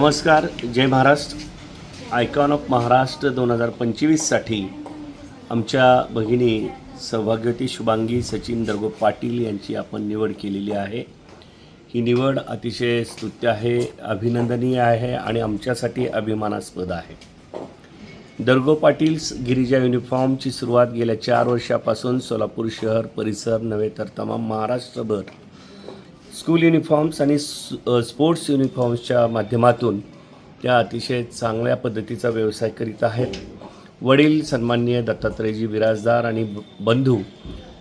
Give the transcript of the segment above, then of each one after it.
नमस्कार जय Maharashtra. Icon of Maharashtra दोन हजार पंचवीससाठी आमच्या भगिनी सौभाग्यवती शुभांगी सचिन दर्गो पाटील यांची आपण निवड केलेली आहे. ही निवड अतिशय स्तुत्य आहे अभिनंदनीय आहे आणि आमच्यासाठी अभिमानास्पद आहे. दर्गो पाटील्स गिरिजा युनिफॉर्मची सुरुवात गेल्या चार वर्षापासून सोलापूर शहर परिसर नव्हे तर तमाम महाराष्ट्रभर स्कूल युनिफॉर्म्स आणि स्पोर्ट्स युनिफॉर्म्सच्या माध्यमातून त्या अतिशय चांगल्या पद्धतीचा व्यवसाय करीत आहेत. वडील सन्माननीय दत्तात्रयजी बिराजदार आणि ब- बंधू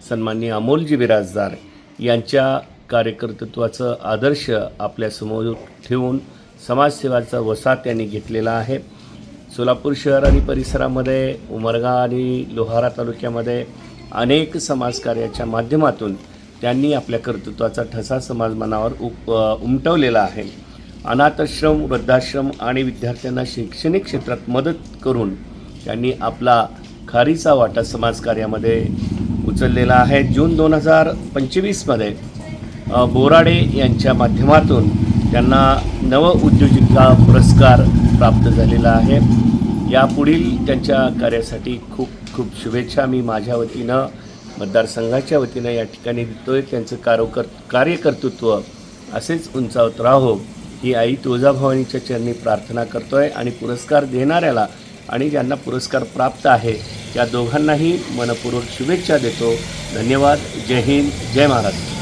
सन्माननीय अमोलजी बिराजदार यांच्या कार्यकर्तृत्वाचं आदर्श आपल्यासमोर ठेवून समाजसेवाचा वसा त्यांनी घेतलेला आहे. सोलापूर शहर आणि परिसरामध्ये उमरगा आणि लोहारा तालुक्यामध्ये अनेक समाजकार्याच्या माध्यमातून त्यांनी आपल्या कर्तृत्वाचा ठसा समाज मनावर उप उमटवलेला आहे. अनाथाश्रम वृद्धाश्रम आणि विद्यार्थ्यांना शैक्षणिक क्षेत्रात मदत करून त्यांनी आपला खारीचा वाटा समाजकार्यामध्ये उचललेला आहे. जून दोन हजार पंचवीसमध्ये बोराडे यांच्या माध्यमातून त्यांना नवउद्योजिका पुरस्कार प्राप्त झालेला आहे. यापुढील त्यांच्या कार्यासाठी खूप खूप शुभेच्छा. मी माझ्या वतीनं मतदारसंघाच्या वतीनं या ठिकाणी देतोय त्यांचं कारोकर कार्यकर्तृत्व. असेच उंचावत राहो ही आई तुळजाभवानीच्या चरणी प्रार्थना करतोय आणि पुरस्कार देणाऱ्याला आणि ज्यांना पुरस्कार प्राप्त आहे त्या दोघांनाही मनपूर्वक शुभेच्छा देतो. धन्यवाद. जय हिंद. जय महाराष्ट्र.